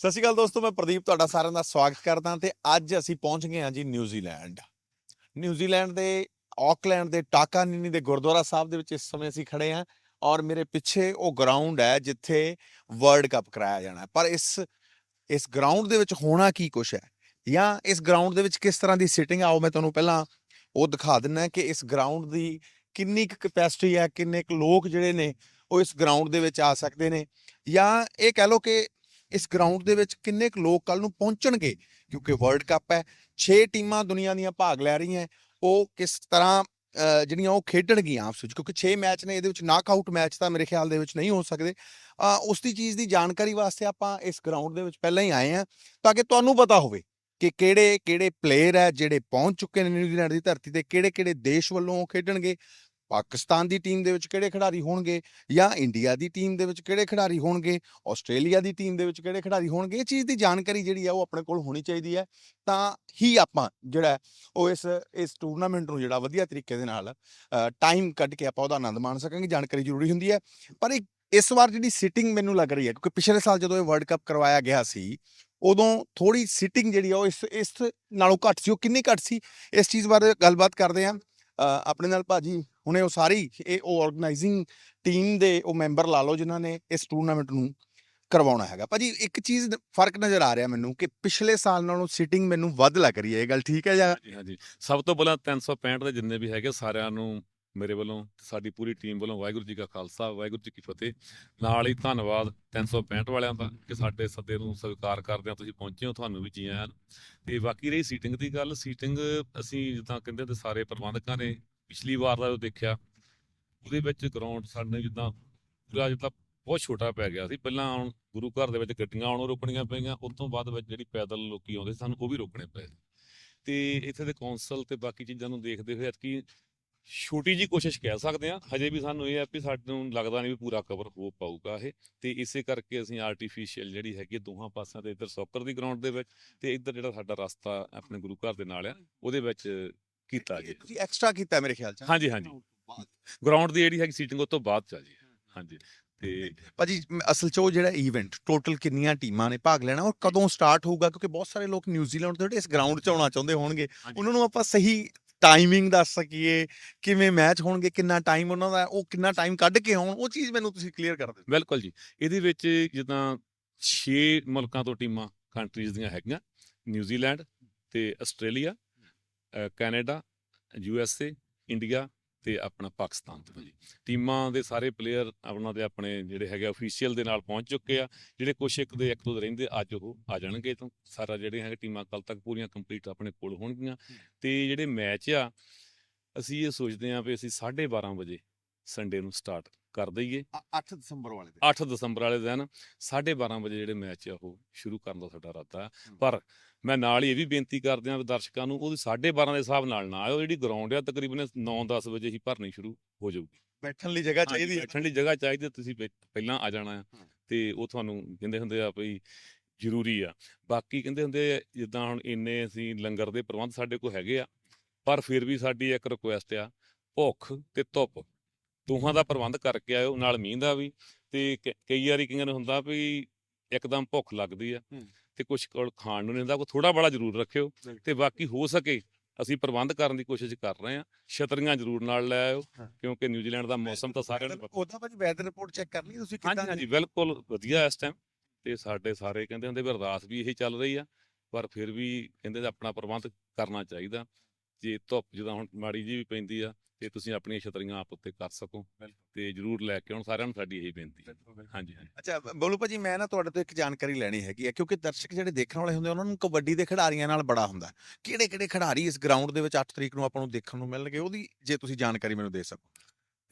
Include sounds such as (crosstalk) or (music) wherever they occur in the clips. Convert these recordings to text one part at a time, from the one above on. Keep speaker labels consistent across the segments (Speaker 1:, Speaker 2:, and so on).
Speaker 1: ਸਤਿ ਸ਼੍ਰੀ ਅਕਾਲ ਦੋਸਤੋ, ਮੈਂ ਪ੍ਰਦੀਪ ਤੁਹਾਡਾ ਸਾਰਿਆਂ ਦਾ ਸਵਾਗਤ ਕਰਦਾ ਤੇ ਅੱਜ ਅਸੀਂ ਪਹੁੰਚ ਗਏ ਹਾਂ ਜੀ ਨਿਊਜ਼ੀਲੈਂਡ। ਨਿਊਜ਼ੀਲੈਂਡ ਦੇ ਆਕਲੈਂਡ ਦੇ ਟਾਕਾ ਨਿਨੀ ਦੇ ਗੁਰਦੁਆਰਾ ਸਾਹਿਬ ਦੇ ਵਿੱਚ ਇਸ ਸਮੇਂ ਅਸੀਂ ਖੜੇ ਹਾਂ ਔਰ ਮੇਰੇ ਪਿੱਛੇ ਉਹ ਗਰਾਊਂਡ ਹੈ ਜਿੱਥੇ ਵਰਲਡ ਕੱਪ ਕਰਾਇਆ ਜਾਣਾ ਪਰ ਇਸ ਇਸ ਗਰਾਊਂਡ ਦੇ ਵਿੱਚ ਹੋਣਾ ਕੀ ਕੁਛ ਹੈ? ਜਾਂ ਇਸ ਗਰਾਊਂਡ ਦੇ ਵਿੱਚ ਕਿਸ ਤਰ੍ਹਾਂ ਦੀ ਸਿਟਿੰਗ ਆਓ ਮੈਂ ਤੁਹਾਨੂੰ ਪਹਿਲਾਂ ਉਹ ਦਿਖਾ ਦਿੰਨਾ ਕਿ ਇਸ ਗਰਾਊਂਡ ਦੀ ਕਿੰਨੀ ਕੁ ਕਪੈਸਿਟੀ ਹੈ, ਕਿੰਨੇ ਕੁ ਲੋਕ ਜਿਹੜੇ ਨੇ ਉਹ ਇਸ ਗਰਾਊਂਡ ਦੇ ਵਿੱਚ ਆ ਸਕਦੇ ਨੇ। ਜਾਂ ਇਹ ਕਹਿ ਲਓ ਕਿ ਇਸ ਗਰਾਊਂਡ ਦੇ ਵਿੱਚ ਕਿੰਨੇ ਕੁ ਲੋਕ ਕੱਲ ਨੂੰ ਪਹੁੰਚਣਗੇ? ਕਿਉਂਕਿ ਵਰਲਡ ਕੱਪ ਹੈ 6 ਟੀਮਾਂ ਦੁਨੀਆ ਦੀਆਂ ਭਾਗ ਲੈ ਰਹੀਆਂ ਉਹ ਕਿਸ ਤਰ੍ਹਾਂ ਜਿਹੜੀਆਂ ਉਹ ਖੇਡਣਗੀਆਂ ਆਪਸ ਵਿੱਚ? ਕਿਉਂਕਿ 6 ਮੈਚ ਨੇ ਇਹਦੇ ਵਿੱਚ ਨਾਕ ਆਊਟ ਮੈਚ ਤਾਂ ਮੇਰੇ ਖਿਆਲ ਦੇ ਵਿੱਚ ਨਹੀਂ ਹੋ ਸਕਦੇ। ਅਹ, ਉਸ ਦੀ ਚੀਜ਼ ਦੀ ਜਾਣਕਾਰੀ ਵਾਸਤੇ ਆਪਾਂ ਇਸ ਗਰਾਊਂਡ ਦੇ ਵਿੱਚ ਪਹਿਲਾਂ ਹੀ ਆਏ ਆ ਤਾਂ ਕਿ ਤੁਹਾਨੂੰ ਪਤਾ ਹੋਵੇ ਕਿ ਕਿਹੜੇ ਕਿਹੜੇ ਪਲੇਅਰ ਹੈ ਜਿਹੜੇ ਪਹੁੰਚ ਚੁੱਕੇ ਨੇ ਨਿਊਜ਼ੀਲੈਂਡ ਦੀ ਧਰਤੀ ਤੇ ਕਿਹੜੇ ਕਿਹੜੇ ਦੇਸ਼ ਵੱਲੋਂ ਉਹ ਖੇਡਣਗੇ ਪਾਕਿਸਤਾਨ ਦੀ ਟੀਮ ਦੇ ਵਿੱਚ ਕਿਹੜੇ ਖਿਡਾਰੀ ਹੋਣਗੇ ਜਾਂ ਇੰਡੀਆ ਦੀ ਟੀਮ ਦੇ ਵਿੱਚ ਕਿਹੜੇ ਖਿਡਾਰੀ ਹੋਣਗੇ, ਆਸਟ੍ਰੇਲੀਆ ਦੀ ਟੀਮ ਦੇ ਵਿੱਚ ਕਿਹੜੇ ਖਿਡਾਰੀ ਹੋਣਗੇ, ਇਹ ਚੀਜ਼ ਦੀ ਜਾਣਕਾਰੀ ਜਿਹੜੀ ਆ ਉਹ ਆਪਣੇ ਕੋਲ ਹੋਣੀ ਚਾਹੀਦੀ ਹੈ। ਤਾਂ ਹੀ ਆਪਾਂ ਜਿਹੜਾ ਉਹ ਇਸ ਇਸ ਟੂਰਨਾਮੈਂਟ ਨੂੰ ਜਿਹੜਾ ਵਧੀਆ ਤਰੀਕੇ ਦੇ ਨਾਲ ਟਾਈਮ ਕੱਢ ਕੇ ਆਪਾਂ ਉਹਦਾ ਆਨੰਦ ਮਾਣ ਸਕਾਂਗੇ, ਜਾਣਕਾਰੀ ਜ਼ਰੂਰੀ ਹੁੰਦੀ ਹੈ। ਪਰ ਇਹ- ਇਸ ਵਾਰ ਜਿਹੜੀ ਸਿਟਿੰਗ ਮੈਨੂੰ ਲੱਗ ਰਹੀ ਹੈ, ਕਿਉਂਕਿ ਪਿਛਲੇ ਸਾਲ ਜਦੋਂ ਇਹ ਵਰਲਡ ਕੱਪ ਕਰਵਾਇਆ ਗਿਆ ਸੀ, ਉਦੋਂ ਥੋੜੀ ਸਿਟਿੰਗ ਜਿਹੜੀ ਆ ਉਹ ਇਸ ਇਸ ਨਾਲੋਂ ਘੱਟ ਸੀ, ਉਹ ਕਿੰਨੀ ਘੱਟ ਸੀ? ਇਸ ਚੀਜ਼ ਬਾਰੇ ਗੱਲਬਾਤ ਕਰਦੇ ਆ ਆਪਣੇ ਨਾਲ ਭਾਜੀ ਹੁਣੇ ਉਹ ਸਾਰੀ ਇਹ ਉਹ ਆਰਗੇਨਾਈਜ਼ਿੰਗ ਟੀਮ ਦੇ ਉਹ ਮੈਂਬਰ ਲਾ ਲਓ ਜਿਨ੍ਹਾਂ ਨੇ ਇਸ ਟੂਰਨਾਮੈਂਟ ਨੂੰ ਕਰਵਾਉਣਾ ਹੈਗਾ। ਭਾਜੀ ਇੱਕ ਚੀਜ਼ ਫ਼ਰਕ ਨਜ਼ਰ ਆ ਰਿਹਾ ਮੈਨੂੰ ਕਿ ਪਿਛਲੇ ਸਾਲ ਨਾਲੋਂ ਸਿਟਿੰਗ ਮੈਨੂੰ ਵੱਧ ਲੱਗ ਰਹੀ ਹੈ, ਇਹ ਗੱਲ ਠੀਕ ਹੈ ਜਾਂ
Speaker 2: ਹਾਂਜੀ ਹਾਂਜੀ। ਸਭ ਤੋਂ ਪਹਿਲਾਂ 365 ਦੇ ਜਿੰਨੇ ਵੀ ਹੈਗੇ ਸਾਰਿਆਂ ਨੂੰ ਮੇਰੇ ਵੱਲੋਂ ਸਾਡੀ ਪੂਰੀ ਟੀਮ ਵੱਲੋਂ ਵਾਹਿਗੁਰੂ ਜੀ ਕਾ ਖਾਲਸਾ, ਵਾਹਿਗੁਰੂ ਜੀ ਕੀ ਫਤਿਹ। ਨਾਲ ਹੀ ਧੰਨਵਾਦ 365 ਵਾਲਿਆਂ ਦਾ ਕਿ ਸਾਡੇ ਸੱਦੇ ਨੂੰ ਸਵੀਕਾਰ ਕਰਦੇ ਆ ਤੁਸੀਂ ਪਹੁੰਚੇ ਹੋ, ਤੁਹਾਨੂੰ ਵੀ ਜੀ ਆਇਆਂ ਤੇ ਬਾਕੀ ਰਹੀ ਸੀਟਿੰਗ ਦੀ ਗੱਲ ਸੀਟਿੰਗ ਅਸੀਂ ਜਿੱਦਾਂ ਕਹਿੰਦੇ ਤੇ ਸਾਰੇ ਪ੍ਰਬੰਧਕਾਂ ਨੇ ਪਿਛਲੀ ਵਾਰ ਦਾ ਜੋ ਦੇਖਿਆ ਉਹਦੇ ਵਿੱਚ ਗਰਾਊਂਡ ਸਾਡੇ ਜਿੱਦਾਂ ਪੂਰਾ ਜਿੱਦਾਂ ਬਹੁਤ ਛੋਟਾ ਪੈ ਗਿਆ ਸੀ। ਪਹਿਲਾਂ ਹੁਣ ਗੁਰੂ ਘਰ ਦੇ ਵਿੱਚ ਗੱਡੀਆਂ ਆਉਣੋਂ ਰੋਕਣੀਆਂ ਪਈਆਂ ਉਸ ਤੋਂ ਬਾਅਦ ਵਿੱਚ ਜਿਹੜੀ ਪੈਦਲ ਲੋਕੀ ਆਉਂਦੇ ਸੀ, ਸਾਨੂੰ ਉਹ ਵੀ ਰੋਕਣੇ ਪਏ। ਤੇ ਇੱਥੇ ਦੇ ਕੌਂਸਲ ਤੇ ਬਾਕੀ ਚੀਜ਼ਾਂ ਨੂੰ ਦੇਖਦੇ ਹੋਏ ਕਿ ਛੋਟੀ ਜੀ ਕੋਸ਼ਿਸ਼ ਕਹਿ ਸਕਦੇ ਆ ਹਜੇ ਵੀ ਸਾਨੂੰ ਇਹ ਹੈ ਵੀ ਸਾਨੂੰ ਲੱਗਦਾ ਨਹੀਂ ਵੀ ਪੂਰਾ ਕਵਰ ਹੋ ਪਾਊਗਾ ਇਹ। ਤੇ ਇਸੇ ਕਰਕੇ ਅਸੀਂ ਆਰਟੀਫੀਸ਼ੀਅਲ ਜਿਹੜੀ ਹੈਗੀ ਆ ਦੋਹਾਂ ਪਾਸਿਆਂ ਤੇ ਇੱਧਰ ਸੌਕਰ ਦੀ ਗਰਾਊਂਡ ਦੇ ਵਿੱਚ ਤੇ ਇੱਧਰ ਜਿਹੜਾ ਸਾਡਾ ਰਸਤਾ ਆਪਣੇ ਗੁਰੂ ਘਰ ਦੇ ਨਾਲ ਆ ਉਹਦੇ ਵਿੱਚ ਕੀਤਾ ਜੀ।
Speaker 1: ਤੁਸੀਂ ਐਕਸਟਰਾ ਕੀਤਾ ਮੇਰੇ ਖਿਆਲ ਚ
Speaker 2: ਹਾਂਜੀ ਹਾਂਜੀ। ਗਰਾਊਂਡ ਦੀ ਜਿਹੜੀ ਹੈਗੀ ਸੀਟਿੰਗ ਉਹ ਤੋਂ ਬਾਅਦ ਚ ਆ ਜੀ। ਹਾਂਜੀ। ਤੇ
Speaker 1: ਭਾਜੀ ਅਸਲ 'ਚ ਉਹ ਜਿਹੜਾ ਇਵੈਂਟ ਟੋਟਲ ਕਿੰਨੀਆਂ ਟੀਮਾਂ ਨੇ ਭਾਗ ਲੈਣਾ ਔਰ ਕਦੋਂ ਸਟਾਰਟ ਹੋਊਗਾ? ਕਿਉਂਕਿ ਬਹੁਤ ਸਾਰੇ ਲੋਕ ਨਿਊਜ਼ੀਲੈਂਡ ਤੋਂ ਜਿਹੜੇ ਇਸ ਗਰਾਊਂਡ 'ਚ ਆਉਣਾ ਚਾਹੁੰਦੇ ਹੋਣਗੇ। ਉਹਨਾਂ ਨੂੰ ਆਪਾਂ ਸਹੀ ਟਾਈਮਿੰਗ ਦੱਸ ਸਕੀਏ ਕਿਵੇਂ ਮੈਚ ਹੋਣਗੇ ਕਿੰਨਾ ਟਾਈਮ ਉਹਨਾਂ ਦਾ ਉਹ ਕਿੰਨਾ ਟਾਈਮ ਕੱਢ ਕੇ ਆਉਣ ਉਹ ਚੀਜ਼ ਮੈਨੂੰ ਤੁਸੀਂ ਕਲੀਅਰ ਕਰ ਦਿਓ।
Speaker 2: ਬਿਲਕੁਲ ਜੀ। ਇਹਦੇ ਵਿੱਚ ਜਿੱਦਾਂ 6 ਮੁਲਕਾਂ ਤੋਂ ਟੀਮਾਂ ਕੰਟਰੀਜ਼ ਦੀਆਂ ਹੈਗੀਆਂ ਨਿਊਜ਼ੀਲੈਂਡ ਤੇ Australia Canada U S A India ਤੇ ਆਪਣਾ ਪਾਕਿਸਤਾਨ ਤੋਂ ਜੀ ਟੀਮਾਂ ਦੇ ਸਾਰੇ ਪਲੇਅਰ ਉਹਨਾਂ ਦੇ ਆਪਣੇ ਜਿਹੜੇ ਹੈਗੇ ਅਫੀਸ਼ੀਅਲ ਦੇ ਨਾਲ ਪਹੁੰਚ ਚੁੱਕੇ ਆ। ਜਿਹੜੇ ਕੁਛ ਇੱਕ ਦੇ ਇੱਕ ਦੋ ਦੇ ਰਹਿੰਦੇ ਅੱਜ ਉਹ ਆ ਜਾਣਗੇ ਤੋਂ ਸਾਰਾ ਜਿਹੜੇ ਹੈਗੇ ਟੀਮਾਂ ਕੱਲ ਤੱਕ ਪੂਰੀਆਂ ਕੰਪਲੀਟ ਆਪਣੇ ਕੋਲ ਹੋਣਗੀਆਂ। ਤੇ ਜਿਹੜੇ ਮੈਚ ਆ ਅਸੀਂ ਇਹ ਸੋਚਦੇ ਆ ਵੀ ਅਸੀਂ 12:30 ਵਜੇ ਸੰਡੇ ਨੂੰ ਸਟਾਰਟ ਕਰ ਦਈਏ।
Speaker 1: 8 ਦਸੰਬਰ ਵਾਲੇ
Speaker 2: 8 ਦਸੰਬਰ ਵਾਲੇ ਦਿਨ 12:30 ਵਜੇ ਜਿਹੜੇ ਮੈਚ ਆ ਉਹ ਸ਼ੁਰੂ ਕਰਨ ਦਾ ਸਾਡਾ ਇਰਾਦਾ। ਪਰ ਮੈਂ ਨਾਲ ਹੀ ਇਹ ਵੀ ਬੇਨਤੀ ਕਰਦੇ ਵੀ ਦਰਸ਼ਕਾਂ ਨੂੰ ਉਹਦੀ 12:30 ਦੇ ਹਿਸਾਬ ਨਾਲ ਨਾ ਆਇਓ ਜਿਹੜੀ ਗਰਾਊਂਡ ਆ ਤਕਰੀਬਨ 9-10 ਵਜੇ ਹੀ ਭਰਨੀ ਸ਼ੁਰੂ ਹੋ ਜਾਊਗੀ।
Speaker 1: ਬੈਠਣ ਲਈ ਜਗ੍ਹਾ ਚਾਹੀਦੀ ਹੈ
Speaker 2: ਬੈਠਣ ਲਈ ਜਗ੍ਹਾ ਚਾਹੀਦੀ ਤੁਸੀਂ ਪਹਿ- ਪਹਿਲਾਂ ਆ ਜਾਣਾ ਆ।
Speaker 1: ਹਾਂ।
Speaker 2: ਤੇ ਉਹ ਤੁਹਾਨੂੰ ਕਹਿੰਦੇ ਹੁੰਦੇ ਆ ਭਈ ਜ਼ਰੂਰੀ ਆ। ਬਾਕੀ ਕਹਿੰਦੇ ਹੁੰਦੇ ਆ, ਜਿੱਦਾਂ ਹੁਣ ਇੰਨੇ ਅਸੀਂ ਲੰਗਰ ਦੇ ਪ੍ਰਬੰਧ ਸਾਡੇ ਕੋਲ ਹੈਗੇ ਆ ਪਰ ਫਿਰ ਵੀ ਸਾਡੀ ਇੱਕ ਰਿਕੁਐਸਟ ਆ ਭੁੱਖ ਤੇ ਧੁੱਪ। ਦੋਹਾਂ ਦਾ ਪ੍ਰਬੰਧ ਕਰਕੇ ਆਇਓ ਨਾਲ ਮੀਂਹ ਦਾ ਵੀ। ਤੇ ਕਈ ਵਾਰੀ ਕਈਆਂ ਨੂੰ ਹੁੰਦਾ ਵੀ ਇੱਕਦਮ ਭੁੱਖ ਲੱਗਦੀ ਆ। ਤੇ ਕੁਝ ਕੋਲ ਖਾਣ ਨੂੰ ਨਹੀਂ ਹੁੰਦਾ ਕੋਈ ਥੋੜਾ ਬੜਾ ਜ਼ਰੂਰ ਰੱਖਿਓ। ਤੇ ਬਾਕੀ ਹੋ ਸਕੇ ਅਸੀਂ ਪ੍ਰਬੰਧ ਕਰਨ ਦੀ ਕੋਸ਼ਿਸ਼ ਕਰ ਰਹੇ ਆ ਛਤਰੀਆਂ ਜ਼ਰੂਰ ਨਾਲ ਲੈ ਆਇਓ
Speaker 1: ਹਾਂ।
Speaker 2: ਕਿਉਂਕਿ ਨਿਊਜ਼ੀਲੈਂਡ ਦਾ ਮੌਸਮ ਤਾਂ ਸਾਰਿਆਂ ਨੂੰ ਪਤਾ
Speaker 1: ਉਹਦਾ ਭਾਜੀ ਵੈਦਰ ਰਿਪੋਰਟ ਚੈੱਕ ਕਰ ਲਈ ਤੁਸੀਂ
Speaker 2: ਹਾਂਜੀ
Speaker 1: ਕਿੱਦਾਂ
Speaker 2: ਹਾਂਜੀ ਬਿਲਕੁਲ ਵਧੀਆ ਇਸ ਟਾਈਮ ਤੇ ਸਾਡੇ ਸਾਰੇ ਕਹਿੰਦੇ ਹੁੰਦੇ ਵੀ ਅਰਦਾਸ ਵੀ ਇਹੀ ਚੱਲ ਰਹੀ ਆ ਪਰ ਫਿਰ ਵੀ ਕਹਿੰਦੇ ਆਪਣਾ ਪ੍ਰਬੰਧ ਕਰਨਾ ਚਾਹੀਦਾ ਜੇ ਧੁੱਪ ਜਦੋਂ ਹੁਣ ਮਾੜੀ ਜੀ ਵੀ ਪੈਂਦੀ ਆ ਤੇ ਤੁਸੀਂ ਆਪਣੀਆਂ ਛਤਰੀਆਂ ਆਪ ਉੱਤੇ ਕਰ ਸਕੋ ਤੇ ਜਰੂਰ ਲੈ ਕੇ ਆਉਣ ਸਾਰਿਆਂ ਨੂੰ ਸਾਡੀ ਇਹੀ ਬੇਨਤੀ ਹੈ। ਹਾਂਜੀ ਹਾਂਜੀ।
Speaker 1: ਅੱਛਾ ਬੋਲੂ ਭਾਜੀ ਮੈਂ ਨਾ ਤੁਹਾਡੇ ਤੋਂ ਇੱਕ ਜਾਣਕਾਰੀ ਲੈਣੀ ਹੈਗੀ ਹੈ ਕਿਉਂਕਿ ਦਰਸ਼ਕ ਜਿਹੜੇ ਦੇਖਣ ਵਾਲੇ ਹੁੰਦੇ ਉਹਨਾਂ ਨੂੰ ਕਬੱਡੀ ਦੇ ਖਿਡਾਰੀਆਂ ਨਾਲ ਬੜਾ ਹੁੰਦਾ ਕਿਹੜੇ ਕਿਹੜੇ ਖਿਡਾਰੀ ਇਸ ਗਰਾਊਂਡ ਦੇ ਵਿੱਚ 8 ਤਰੀਕ ਨੂੰ ਆਪਾਂ ਨੂੰ ਦੇਖਣ ਨੂੰ ਮਿਲਣਗੇ? ਉਹਦੀ ਜੇ ਤੁਸੀਂ ਜਾਣਕਾਰੀ ਮੈਨੂੰ ਦੇ ਸਕੋ।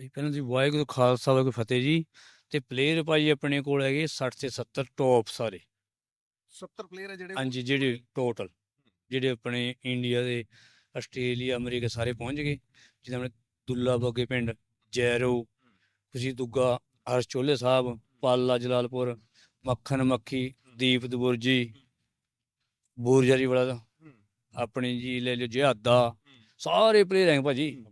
Speaker 3: ਭਾਈ ਪਹਿਲਾਂ ਜੀ ਵਾਹਿਗੁਰੂ ਖਾਲਸਾ ਵਾਹਿਗੁਰੂ ਫਤਿਹ ਜੀ। ਤੇ ਪਲੇਅਰ ਭਾਈ ਆਪਣੇ ਕੋਲ ਹੈਗੇ 60 ਤੇ 70 ਟੌਪ ਸਾਰੇ।
Speaker 1: 70 ਪਲੇਅਰ ਹੈ ਜਿਹੜੇ
Speaker 3: ਹਾਂਜੀ ਜਿਹੜੇ ਟੋਟਲ ਜਿਹੜੇ ਆਪਣੇ ਇੰਡੀਆ ਦੇ ਆਸਟ੍ਰੇਲੀਆ ਅਮਰੀਕਾ ਸਾਰੇ ਪਹੁੰਚ ਗਏ। ਜਿੱਦਾਂ ਆਪਣੇ ਦੁੱਲਾ ਬੱਗੇ ਪਿੰਡ ਜੈਰੋ ਖੁਸ਼ੀ ਦੁੱਗਾ ਹਰਸ਼ ਚੋਲੇ ਸਾਹਿਬ ਪਾਲਾ ਜਲਾਲਪੁਰ ਮੱਖਣ ਮੱਖੀ ਦੀਪ ਦਬੁਰਜੀ ਬੂਰਜਾਰੀ ਵਾਲਾ ਆਪਣੀ ਜੀ ਲੈ ਲਿਓ ਜਿਹਾਦਾ ਸਾਰੇ ਪਲੇਅਰ ਹੈ ਭਾਜੀ।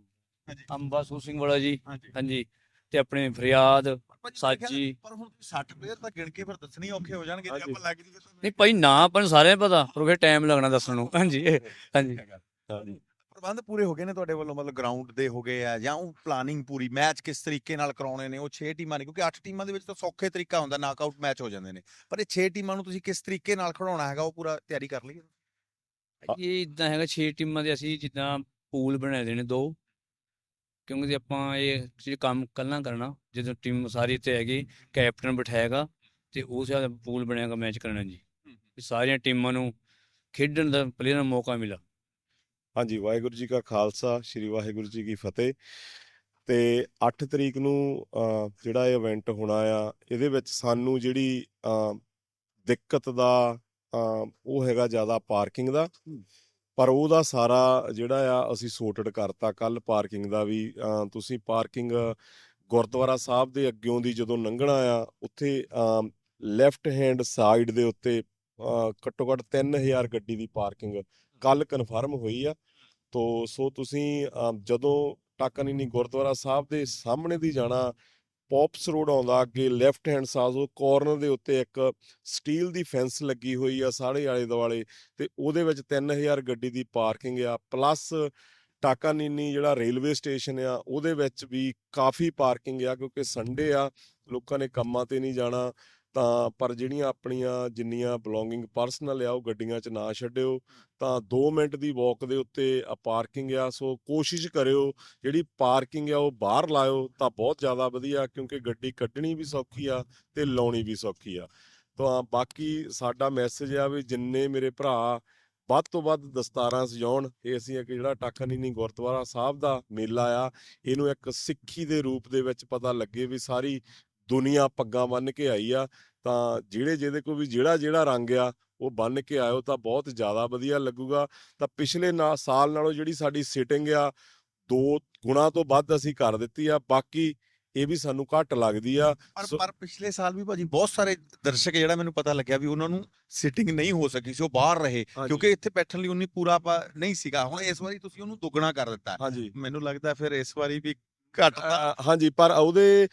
Speaker 3: ਅੰਬਾ ਸੂ ਸਿੰਘ ਵਾਲਾ ਜੀ
Speaker 1: ਹਾਂਜੀ।
Speaker 3: ਤੇ ਆਪਣੇ ਫਰਿਆਦ ਸਾਜੀ।
Speaker 1: ਪਰ ਹੁਣ 60 ਪਲੇਅਰ ਤਾਂ ਗਿਣ ਕੇ ਫਿਰ ਦੱਸਣੀ ਔਖੇ ਹੋ ਜਾਣਗੇ ਜੇ। ਆਪਾਂ ਲੱਗ ਤਾਂ
Speaker 3: ਨਹੀਂ ਭਾਈ ਨਾ ਆਪਾਂ ਨੂੰ ਸਾਰਿਆਂ ਨੂੰ ਪਤਾ ਪਰ ਫਿਰ ਟਾਈਮ ਲੱਗਣਾ ਦੱਸਣ ਨੂੰ। ਹਾਂਜੀ। ਹਾਂਜੀ।
Speaker 1: ਪ੍ਰਬੰਧ ਪੂਰੇ ਹੋ ਗਏ ਨੇ ਤੁਹਾਡੇ ਵੱਲੋਂ? ਮਤਲਬ ਗਰਾਊਂਡ ਦੇ ਹੋ ਗਏ ਆ ਜਾਂ ਉਹ ਪਲਾਨਿੰਗ ਪੂਰੀ ਮੈਚ ਕਿਸ ਤਰੀਕੇ ਨਾਲ ਕਰਾਉਣੇ ਨੇ? ਉਹ 6 ਟੀਮਾਂ ਨੇ ਕਿਉਂਕਿ 8 ਟੀਮਾਂ ਦੇ ਵਿੱਚ ਤਾਂ ਸੌਖੇ ਤਰੀਕਾ ਹੁੰਦਾ ਨੌਕਆਊਟ ਮੈਚ ਹੋ ਜਾਂਦੇ ਨੇ। ਪਰ ਇਹ 6 ਟੀਮਾਂ ਨੂੰ ਤੁਸੀਂ ਕਿਸ ਤਰੀਕੇ ਨਾਲ ਖਿਡਾਉਣਾ ਹੈਗਾ ਉਹ ਪੂਰਾ ਤਿਆਰੀ ਕਰ ਲਈ
Speaker 3: ਇਹ ਇਦਾਂ ਹੈਗਾ 6 ਟੀਮਾਂ ਦੇ ਅਸੀਂ ਜਿੱਦਾਂ ਪੂਲ ਬਣਾਏ ਦੇ ਨੇ ਦੋ। ਕਿਉਂਕਿ ਜੇ ਆਪਾਂ ਇਹ ਜੇ ਕੰਮ ਕੱਲਾ ਕਰਨਾ ਜਦੋਂ ਟੀਮ ਸਾਰੀ ਤੇ ਹੈਗੀ ਕੈਪਟਨ ਬਿਠਾਏਗਾ ਤੇ ਉਸ ਹਿਸਾਬ ਪੂਲ ਬਣਿਆਗਾ ਮੈਚ ਕਰਨਾ ਜੀ। ਸਾਰੀਆਂ ਟੀਮਾਂ ਨੂੰ ਖੇਡਣ ਦਾ ਪਲੇਅਰ ਨੂੰ ਮੌਕਾ ਮਿਲਾ
Speaker 4: ਹਾਂਜੀ ਵਾਹਿਗੁਰੂ ਜੀ ਕਾ ਖਾਲਸਾ ਸ੍ਰੀ ਵਾਹਿਗੁਰੂ ਜੀ ਕੀ ਫਤਿਹ। ਤੇ 8 ਤਰੀਕ ਨੂੰ ਜਿਹੜਾ ਇਹ ਇਵੈਂਟ ਹੋਣਾ ਆ ਇਹਦੇ ਵਿੱਚ ਸਾਨੂੰ ਜਿਹੜੀ ਦਿੱਕਤ ਦਾ ਉਹ ਹੈਗਾ ਜ਼ਿਆਦਾ ਪਾਰਕਿੰਗ ਦਾ। ਪਰ ਉਹਦਾ ਸਾਰਾ ਜਿਹੜਾ ਆ ਅਸੀਂ ਸੋਰਟਡ ਕਰਤਾ। ਕੱਲ ਪਾਰਕਿੰਗ ਦਾ ਵੀ ਤੁਸੀਂ ਪਾਰਕਿੰਗ ਗੁਰਦੁਆਰਾ ਸਾਹਿਬ ਦੇ ਅੱਗਿਓਂ ਦੀ ਜਦੋਂ ਲੰਘਣਾ ਆ ਉੱਥੇ ਲੈਫਟ ਹੈਂਡ ਸਾਈਡ ਦੇ ਉੱਤੇ ਘੱਟੋ ਘੱਟ 3000 ਗੱਡੀ ਦੀ ਪਾਰਕਿੰਗ ਕੱਲ ਕਨਫਰਮ ਹੋਈ ਆ। ਤੋ ਸੋ ਤੁਸੀਂ ਅਮ, ਜਦੋਂ ਟਾਕਨੀਨੀ ਗੁਰਦੁਆਰਾ ਸਾਹਿਬ ਦੇ ਸਾਹਮਣੇ ਦੀ ਜਾਣਾ ਪੌਪਸ ਰੋਡ ਆਉਂਦਾ ਅੱਗੇ ਲੈਫਟ ਹੈਂਡ ਸਾਈਡ ਉਹ ਕਾਰਨਰ ਦੇ ਉੱਤੇ ਇੱਕ ਸਟੀਲ ਦੀ ਫੈਂਸ ਲੱਗੀ ਹੋਈ ਆ ਸਾਰੇ ਆਲੇ ਦੁਆਲੇ ਤੇ ਉਹਦੇ ਵਿੱਚ 3000 ਗੱਡੀ ਦੀ ਪਾਰਕਿੰਗ ਆ ਪਲੱਸ ਟਾਕਾਨੀਨੀ ਜਿਹੜਾ ਰੇਲਵੇ ਸਟੇਸ਼ਨ ਆ ਉਹਦੇ ਵਿੱਚ ਵੀ ਕਾਫੀ ਪਾਰਕਿੰਗ ਆ ਕਿਉਂਕਿ ਸੰਡੇ ਆ ਲੋਕਾਂ ਨੇ ਕੰਮਾਂ ਤੇ ਨਹੀਂ ਜਾਣਾ ਤਾਂ ਪਰ ਜਿਹੜੀਆਂ ਆਪਣੀਆਂ ਜਿੰਨੀਆਂ ਬਿਲੋਂਗਿੰਗ ਪਰਸਨਲ ਆ, ਉਹ ਗੱਡੀਆਂ 'ਚ ਨਾ ਛੱਡਿਓ। ਤਾਂ 2 ਮਿੰਟ ਦੀ ਵਾਕ ਦੇ ਉੱਤੇ ਪਾਰਕਿੰਗ ਆ, ਸੋ ਕੋਸ਼ਿਸ਼ ਕਰਿਓ, ਜਿਹੜੀ ਪਾਰਕਿੰਗ ਆ, ਉਹ ਬਾਹਰ ਲਾਇਓ ਤਾਂ ਬਹੁਤ ਜ਼ਿਆਦਾ ਵਧੀਆ, ਕਿਉਂਕਿ ਗੱਡੀ ਕੱਢਣੀ ਵੀ ਸੌਖੀ ਆ ਤੇ ਲਾਉਣੀ ਵੀ ਸੌਖੀ ਆ। ਤਾਂ ਬਾਕੀ ਸਾਡਾ ਮੈਸੇਜ ਆ ਵੀ ਜਿੰਨੇ ਮੇਰੇ ਭਰਾ ਵੱਧ ਤੋਂ ਵੱਧ ਦਸਤਾਰਾਂ ਸਜਾਉਣ, ਇਹ ਅਸੀਂ ਇੱਕ ਜਿਹੜਾ ਟਾਕਾਨੀਨੀ ਗੁਰਦੁਆਰਾ ਸਾਹਿਬ ਦਾ ਮੇਲਾ ਆ, ਇਹਨੂੰ ਇੱਕ ਸਿੱਖੀ ਦੇ ਰੂਪ ਦੇ ਵਿੱਚ ਪਤਾ ਲੱਗੇ ਵੀ ਸਾਰੀ ਦੁਨੀਆ ਪੱਗਾਂ ਬੰਨ੍ਹ ਕੇ ਆਈ ਆ ਤਾਂ ਜਿਹੜੇ ਜਿਹਦੇ ਕੋਲ ਵੀ ਜਿਹੜਾ ਜਿਹੜਾ ਰੰਗ ਆ ਉਹ ਬੰਨ ਕੇ ਆਇਓ ਤਾਂ ਬਹੁਤ ਜ਼ਿਆਦਾ ਵਧੀਆ ਲੱਗੂਗਾ। ਤਾਂ ਪਿਛਲੇ ਨਾ ਸਾਲ ਨਾਲੋਂ ਜਿਹੜੀ ਸਾਡੀ ਸਿਟਿੰਗ ਆ ਦੋ ਗੁਣਾ ਤੋਂ ਵੱਧ ਅਸੀਂ ਕਰ ਦਿੱਤੀ ਆ ਬਾਕੀ ਇਹ ਵੀ ਸਾਨੂੰ ਘੱਟ ਲੱਗਦੀ ਆ।
Speaker 1: ਪਰ ਪਿਛਲੇ ਸਾਲ ਵੀ ਭਾਜੀ ਬਹੁਤ ਸਾਰੇ ਦਰਸ਼ਕ ਜਿਹੜਾ ਮੈਨੂੰ ਪਤਾ ਲੱਗਿਆ ਵੀ ਉਹਨਾਂ ਨੂੰ ਸਿਟਿੰਗ ਨਹੀਂ ਹੋ ਸਕੀ ਸੀ ਉਹ ਬਾਹਰ ਰਹੇ ਕਿਉਂਕਿ ਇੱਥੇ ਬੈਠਣ ਲਈ ਉਨੀ ਪੂਰਾ ਨਹੀਂ ਸੀਗਾ। ਹੁਣ ਇਸ ਵਾਰੀ ਤੁਸੀਂ ਉਹਨੂੰ ਦੁੱਗਣਾ ਕਰ ਦਿੱਤਾ। ਮੈਨੂੰ ਲੱਗਦਾ ਫਿਰ ਇਸ ਵਾਰੀ ਵੀ ਘੱਟ
Speaker 4: ਹਾਂਜੀ ਪਰ ਉਹਦੇ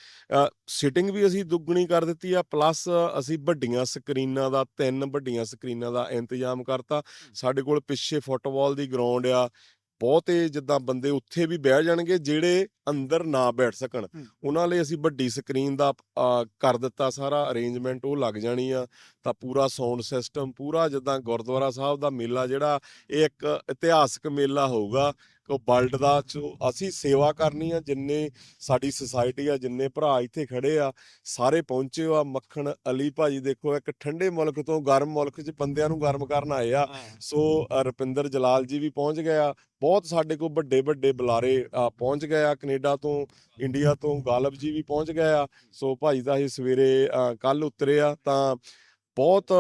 Speaker 4: ਸਿਟਿੰਗ ਵੀ ਅਸੀਂ ਦੁੱਗਣੀ ਕਰ ਦਿੱਤੀ ਆ ਪਲੱਸ ਅਸੀਂ ਵੱਡੀਆਂ ਸਕਰੀਨਾਂ ਦਾ ਤਿੰਨ ਵੱਡੀਆਂ ਸਕਰੀਨਾਂ ਦਾ ਇੰਤਜ਼ਾਮ ਕਰਤਾ। ਸਾਡੇ ਕੋਲ ਪਿੱਛੇ ਫੁੱਟਬਾਲ ਦੀ ਗਰਾਊਂਡ ਆ। ਬਹੁਤੇ ਜਿੱਦਾਂ ਬੰਦੇ ਉੱਥੇ ਵੀ ਬਹਿ ਜਾਣਗੇ ਜਿਹੜੇ ਅੰਦਰ ਨਾ ਬੈਠ ਸਕਣ। ਉਹਨਾਂ ਲਈ ਅਸੀਂ ਵੱਡੀ ਸਕਰੀਨ ਦਾ ਕਰ ਦਿੱਤਾ ਸਾਰਾ ਅਰੇਂਜਮੈਂਟ ਉਹ ਲੱਗ ਜਾਣੀ ਆ। ਤਾਂ ਪੂਰਾ ਸਾਊਂਡ ਸਿਸਟਮ ਪੂਰਾ ਜਿੱਦਾਂ ਗੁਰਦੁਆਰਾ ਸਾਹਿਬ ਦਾ ਮੇਲਾ ਜਿਹੜਾ ਇਹ ਇੱਕ ਇਤਿਹਾਸਕ ਮੇਲਾ ਹੋਊਗਾ। ਕੋ ਵਰਲਡ ਦਾ ਜੋ ਅਸੀਂ ਸੇਵਾ ਕਰਨੀ ਆ ਜਿੰਨੇ ਸਾਡੀ ਸੁਸਾਇਟੀ ਆ ਜਿੰਨੇ ਭਰਾ ਇੱਥੇ ਖੜੇ ਆ ਸਾਰੇ ਪਹੁੰਚੇ ਆ ਮੱਖਣ ਅਲੀ ਭਾਜੀ ਦੇਖੋ ਇੱਕ ਠੰਡੇ ਮੁਲਕ ਤੋਂ ਗਰਮ ਮੁਲਕ 'ਚ ਬੰਦਿਆਂ ਨੂੰ ਗਰਮ ਕਰਨ ਆਏ ਆ। ਸੋ ਰੁਪਿੰਦਰ ਜਲਾਲ ਜੀ ਵੀ ਪਹੁੰਚ ਗਏ ਆ। ਬਹੁਤ ਸਾਡੇ ਕੋਲ ਵੱਡੇ ਵੱਡੇ ਬੁਲਾਰੇ ਪਹੁੰਚ ਗਏ ਆ ਕੈਨੇਡਾ ਤੋਂ ਇੰਡੀਆ ਤੋਂ ਗਾਲਬ ਜੀ ਵੀ ਪਹੁੰਚ ਗਏ ਆ। ਸੋ ਭਾਈ ਦਾ ਇਹ ਸਵੇਰੇ ਕੱਲ ਉਤਰੇ ਆ ਤਾਂ ਬਹੁਤ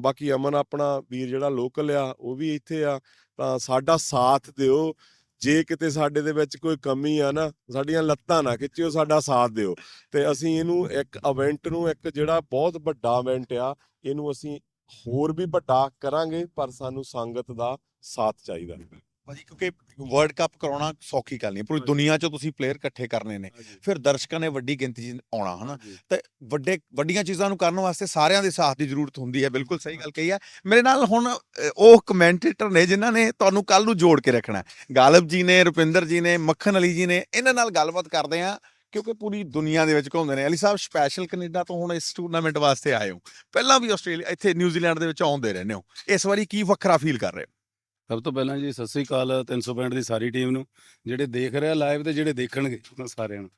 Speaker 4: ਬਾਕੀ ਅਮਨ ਆਪਣਾ ਵੀਰ ਜਿਹੜਾ ਲੋਕਲ ਆ ਉਹ ਵੀ ਇੱਥੇ ਆ। ਤਾਂ ਸਾਡਾ ਸਾਥ ਦਿਓ। ਜੇ ਕਿਤੇ ਸਾਡੇ ਦੇ ਵਿੱਚ ਕੋਈ ਕਮੀ ਆ ਨਾ, ਸਾਡੀਆਂ ਲੱਤਾਂ ਨਾ ਖਿੱਚਿਓ, ਸਾਡਾ ਸਾਥ ਦਿਓ। ਤੇ ਅਸੀਂ ਇਹਨੂੰ ਇੱਕ ਇਵੈਂਟ ਨੂੰ ਇੱਕ ਜਿਹੜਾ ਬਹੁਤ ਵੱਡਾ ਇਵੈਂਟ ਆ, ਇਹਨੂੰ ਅਸੀਂ ਹੋਰ ਵੀ ਵੱਡਾ ਕਰਾਂਗੇ, ਪਰ ਸਾਨੂੰ ਸੰਗਤ ਦਾ ਸਾਥ ਚਾਹੀਦਾ।
Speaker 1: ਭਾਜੀ ਕਿਉਂਕਿ ਵਰਲਡ ਕੱਪ ਕਰਾਉਣਾ ਸੌਖੀ ਗੱਲ ਨਹੀਂ ਪੂਰੀ ਦੁਨੀਆ 'ਚੋਂ ਤੁਸੀਂ ਪਲੇਅਰ ਇਕੱਠੇ ਕਰਨੇ ਨੇ। ਫਿਰ ਦਰਸ਼ਕਾਂ ਨੇ ਵੱਡੀ ਗਿਣਤੀ 'ਚ ਆਉਣਾ ਹਨਾ? ਤੇ ਵੱਡੇ ਵੱਡੀਆਂ ਚੀਜ਼ਾਂ ਨੂੰ ਕਰਨ ਵਾਸਤੇ ਸਾਰਿਆਂ ਦੇ ਸਾਥ ਦੀ ਜ਼ਰੂਰਤ ਹੁੰਦੀ ਹੈ ਬਿਲਕੁਲ ਸਹੀ ਗੱਲ ਕਹੀ ਹੈ ਮੇਰੇ ਨਾਲ ਹੁਣ ਉਹ ਕਮੈਂਟੇਟਰ ਨੇ ਜਿਨ੍ਹਾਂ ਨੇ ਤੁਹਾਨੂੰ ਕੱਲ ਨੂੰ ਜੋੜ ਕੇ ਰੱਖਣਾ। ਗਾਲਬ ਜੀ ਨੇ ਰੁਪਿੰਦਰ ਜੀ ਨੇ ਮੱਖਣ ਅਲੀ ਜੀ ਨੇ ਇਹਨਾਂ ਨਾਲ ਗੱਲਬਾਤ ਕਰਦੇ ਆ ਕਿਉਂਕਿ ਪੂਰੀ ਦੁਨੀਆ ਦੇ ਵਿੱਚ ਘੁੰਮਦੇ ਨੇ। ਅਲੀ ਸਾਹਿਬ ਸਪੈਸ਼ਲ ਕੈਨੇਡਾ ਤੋਂ ਹੁਣ ਇਸ ਟੂਰਨਾਮੈਂਟ ਵਾਸਤੇ ਆਏ ਹੋ। ਪਹਿਲਾਂ ਵੀ ਆਸਟ੍ਰੇਲੀਆ ਇੱਥੇ ਨਿਊਜ਼ੀਲੈਂਡ ਦੇ ਵਿੱਚ ਆਉਂਦੇ ਰਹਿੰਦੇ ਹੋ। ਇਸ ਵਾਰੀ ਕੀ ਵੱਖਰਾ ਫੀਲ ਕਰ ਰਹੇ ਹੋ?
Speaker 5: ਸਭ ਤੋਂ ਪਹਿਲਾਂ ਜੀ ਸਤਿ ਸ੍ਰੀ ਅਕਾਲ 365 ਦੀ ਸਾਰੀ ਟੀਮ ਨੂੰ, ਜਿਹੜੇ ਦੇਖ ਰਿਹਾ ਲਾਈਵ ਤੇ ਜਿਹੜੇ ਦੇਖਣਗੇ ਉਹਨਾਂ ਸਾਰਿਆਂ ਨੂੰ।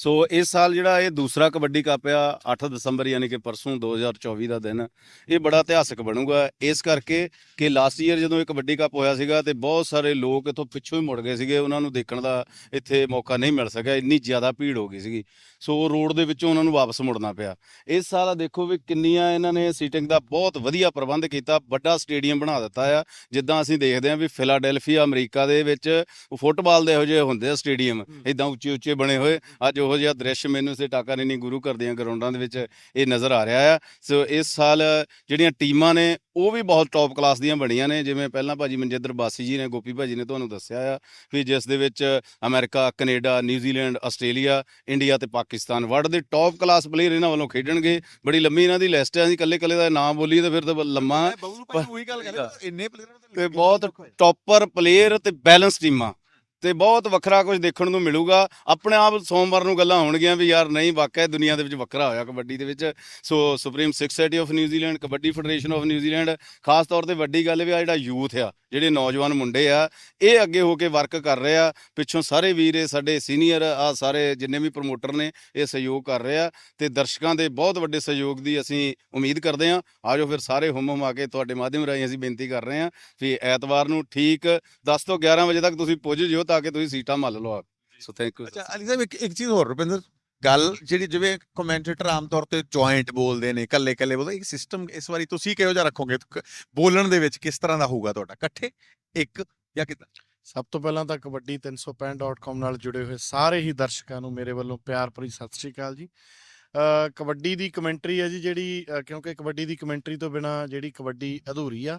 Speaker 5: ਸੋ ਇਸ ਸਾਲ ਜਿਹੜਾ ਇਹ ਦੂਸਰਾ ਕਬੱਡੀ ਕੱਪ ਆ 8 ਦਸੰਬਰ ਯਾਨੀ ਕਿ ਪਰਸੋਂ 2024 ਦਾ ਦਿਨ ਇਹ ਬੜਾ ਇਤਿਹਾਸਕ ਬਣੂਗਾ। ਇਸ ਕਰਕੇ ਕਿ ਲਾਸਟ ਈਅਰ ਜਦੋਂ ਇਹ ਕਬੱਡੀ ਕੱਪ ਹੋਇਆ ਸੀਗਾ ਤੇ ਬਹੁਤ ਸਾਰੇ ਲੋਕ ਇੱਥੋਂ ਪਿੱਛੋਂ ਹੀ ਮੁੜ ਗਏ ਸੀਗੇ ਉਹਨਾਂ ਨੂੰ ਦੇਖਣ ਦਾ ਇੱਥੇ ਮੌਕਾ ਨਹੀਂ ਮਿਲ ਸਕਿਆ ਇੰਨੀ ਜ਼ਿਆਦਾ ਭੀੜ ਹੋ ਗਈ ਸੀਗੀ। ਸੋ ਰੋਡ ਦੇ ਵਿੱਚੋਂ ਉਹਨਾਂ ਨੂੰ ਵਾਪਸ ਮੁੜਨਾ ਪਿਆ। ਇਸ ਸਾਲ ਆ ਦੇਖੋ ਵੀ ਕਿੰਨੀਆਂ ਇਹਨਾਂ ਨੇ ਸੀਟਿੰਗ ਦਾ ਬਹੁਤ ਵਧੀਆ ਪ੍ਰਬੰਧ ਕੀਤਾ ਵੱਡਾ ਸਟੇਡੀਅਮ ਬਣਾ ਦਿੱਤਾ ਆ ਜਿੱਦਾਂ ਅਸੀਂ ਦੇਖਦੇ ਹਾਂ ਵੀ ਫਿਲਾਡੈਲਫੀਆ ਅਮਰੀਕਾ ਦੇ ਵਿੱਚ ਫੁੱਟਬਾਲ ਦੇ ਇਹੋ ਜਿਹੇ ਹੁੰਦੇ ਆ ਸਟੇਡੀਅਮ ਇਦਾਂ ਉੱਚੇ ਉੱਚੇ ਬਣੇ ਹੋਏ ਅੱਜ ਉਹ ਉਹੋ ਜਿਹਾ ਦ੍ਰਿਸ਼ ਮੈਨੂੰ ਇਸੇ ਟਾਕਾ ਨਹੀਂ ਗੁਰੂ ਘਰ ਦੀਆਂ ਗਰਾਊਂਡਾਂ ਦੇ ਵਿੱਚ ਇਹ ਨਜ਼ਰ ਆ ਰਿਹਾ ਆ। ਸੋ ਇਸ ਸਾਲ ਜਿਹੜੀਆਂ ਟੀਮਾਂ ਨੇ ਉਹ ਵੀ ਬਹੁਤ ਟੌਪ ਕਲਾਸ ਦੀਆਂ ਬਣੀਆਂ ਨੇ। ਜਿਵੇਂ ਪਹਿਲਾਂ ਭਾਜੀ ਮਨਜਿੰਦਰ ਬਾਸੀ ਜੀ ਨੇ ਗੋਪੀ ਭਾਜੀ ਨੇ ਤੁਹਾਨੂੰ ਦੱਸਿਆ ਆ ਵੀ ਜਿਸ ਦੇ ਵਿੱਚ America Canada New Zealand Australia India ਤੇ ਪਾਕਿਸਤਾਨ ਵਰਲਡ ਦੇ ਟੌਪ ਕਲਾਸ ਪਲੇਅਰ ਇਹਨਾਂ ਵੱਲੋਂ ਖੇਡਣਗੇ। ਬੜੀ ਲੰਮੀ ਇਹਨਾਂ ਦੀ ਲਿਸਟ ਹੈ ਜੀ ਇਕੱਲੇ ਇਕੱਲੇ ਦਾ ਨਾਮ ਬੋਲੀਏ ਤਾਂ ਫਿਰ ਤਾਂ ਲੰਮਾ ਤੇ ਬਹੁਤ ਟੌਪਰ ਪਲੇਅਰ ਤੇ ਬੈਲੈਂਸ ਟੀਮਾਂ। ਤੇ ਬਹੁਤ ਵੱਖਰਾ ਕੁਝ ਦੇਖਣ ਨੂੰ ਮਿਲੂਗਾ। ਆਪਣੇ ਆਪ ਸੋਮਵਾਰ ਨੂੰ ਗੱਲਾਂ ਹੋਣਗੀਆਂ ਵੀ ਯਾਰ ਨਹੀਂ, ਵਾਕਿਆ ਦੁਨੀਆ ਦੇ ਵਿੱਚ ਵੱਖਰਾ ਹੋਇਆ ਕਬੱਡੀ ਦੇ ਵਿੱਚ। So supreme six society of New Zealand kabaddi federation of New Zealand ਖਾਸ ਤੌਰ ਤੇ ਵੱਡੀ ਗੱਲ ਵੀ ਆ ਜਿਹੜਾ ਯੂਥ ਆ, ਜਿਹੜੇ ਨੌਜਵਾਨ ਮੁੰਡੇ ਆ, ਇਹ ਅੱਗੇ ਹੋ ਕੇ ਵਰਕ ਕਰ ਰਹੇ ਆ। ਪਿੱਛੋਂ ਸਾਰੇ ਵੀਰ ਇਹ ਸਾਡੇ ਸੀਨੀਅਰ ਆ, ਸਾਰੇ ਜਿੰਨੇ ਵੀ ਪ੍ਰਮੋਟਰ ਨੇ, ਇਹ ਸਹਿਯੋਗ ਕਰ ਰਹੇ ਆ ਤੇ ਦਰਸ਼ਕਾਂ ਦੇ ਬਹੁਤ ਵੱਡੇ ਸਹਿਯੋਗ ਦੀ ਅਸੀਂ ਉਮੀਦ ਕਰਦੇ ਆ। ਆਜੋ ਫਿਰ ਸਾਰੇ ਹੁਮ ਹੁਮ ਆ ਕੇ ਤੁਹਾਡੇ ਮਾਧਿਅਮ ਰਾਹੀਂ ਅਸੀਂ ਬੇਨਤੀ ਕਰ ਰਹੇ ਆ ਵੀ ਐਤਵਾਰ ਨੂੰ ਠੀਕ 10 ਤੋਂ 11 ਵਜੇ ਤੱਕ ਤੁਸੀਂ ਪੁੱਜ ਜਿਓ ਤਾਂ ਕਿ ਤੁਸੀਂ ਸੀਟਾਂ ਮੱਲ ਲਓ ਸੋ ਥੈਂਕ ਯੂ
Speaker 1: ਅੱਛਾ ਅਲੀ ਸਾਹਿਬ ਇੱਕ ਇੱਕ ਚੀਜ਼ ਹੋਰ ਰੁਪਿੰਦਰ। ਗੱਲ ਜਿਹੜੀ ਜਿਵੇਂ ਕਮੈਂਟੇਟਰ ਆਮ ਤੌਰ ਤੇ ਜੁਆਇੰਟ ਬੋਲਦੇ ਨੇ ਕੱਲੇ ਕੱਲੇ ਬੋਲਦੇ ਇੱਕ ਸਿਸਟਮ ਇਸ ਵਾਰੀ ਤੁਸੀਂ ਕਿਹੋ ਜਿਹਾ ਰੱਖੋਗੇ? ਬੋਲਣ ਦੇ ਵਿੱਚ ਕਿਸ ਤਰ੍ਹਾਂ ਦਾ ਹੋਊਗਾ ਤੁਹਾਡਾ? ਇਕੱਠੇ ਇੱਕ ਜਾਂ ਕਿੱਦਾਂ?
Speaker 6: ਸਭ ਤੋਂ ਪਹਿਲਾਂ ਤਾਂ ਕਬੱਡੀ 365.com ਨਾਲ ਜੁੜੇ ਹੋਏ ਸਾਰੇ ਹੀ ਦਰਸ਼ਕਾਂ ਨੂੰ ਮੇਰੇ ਵੱਲੋਂ ਪਿਆਰ ਭਰੀ ਸਤਿ ਸ਼੍ਰੀ ਅਕਾਲ ਜੀ। ਕਬੱਡੀ ਦੀ ਕਮੈਂਟਰੀ ਹੈ ਜੀ ਜਿਹੜੀ ਕਿਉਂਕਿ ਕਬੱਡੀ ਦੀ ਕਮੈਂਟਰੀ ਤੋਂ ਬਿਨਾ ਜਿਹੜੀ ਕਬੱਡੀ ਅਧੂਰੀ ਆ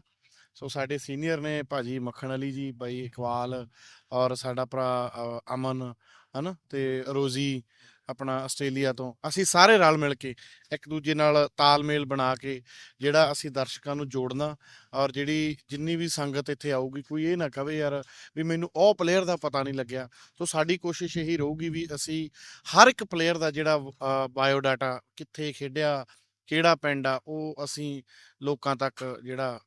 Speaker 6: ਸੋ ਸਾਡੇ ਸੀਨੀਅਰ ਨੇ ਭਾਜੀ ਮੱਖਣ ਅਲੀ ਜੀ ਬਾਈ ਇਕਬਾਲ ਔਰ ਸਾਡਾ ਭਰਾ ਅਮਨ ਹਨਾ? ਤੇ ਰੋਜ਼ੀ ਆਪਣਾ ਆਸਟ੍ਰੇਲੀਆ ਤੋਂ। ਅਸੀਂ ਸਾਰੇ ਰਲ ਮਿਲ ਕੇ ਇੱਕ ਦੂਜੇ ਨਾਲ ਤਾਲਮੇਲ ਬਣਾ ਕੇ ਜਿਹੜਾ ਅਸੀਂ ਦਰਸ਼ਕਾਂ ਨੂੰ ਜੋੜਨਾ ਔਰ ਜਿਹੜੀ ਜਿੰਨੀ ਵੀ ਸੰਗਤ ਇੱਥੇ ਆਊਗੀ ਕੋਈ ਇਹ ਨਾ ਕਵੇ ਯਾਰ ਵੀ ਮੈਨੂੰ ਉਹ ਪਲੇਅਰ ਦਾ ਪਤਾ ਨਹੀਂ ਲੱਗਿਆ। ਸੋ ਸਾਡੀ ਕੋਸ਼ਿਸ਼ ਇਹੀ ਰਹੂਗੀ ਵੀ ਅਸੀਂ ਹਰ ਇੱਕ ਪਲੇਅਰ ਦਾ ਜਿਹੜਾ ਬਾਇਓ ਡਾਟਾ ਕਿੱਥੇ ਖੇਡਿਆ ਕਿਹੜਾ ਪਿੰਡ ਆ ਉਹ ਅਸੀਂ ਲੋਕਾਂ ਤੱਕ ਜਿਹੜਾ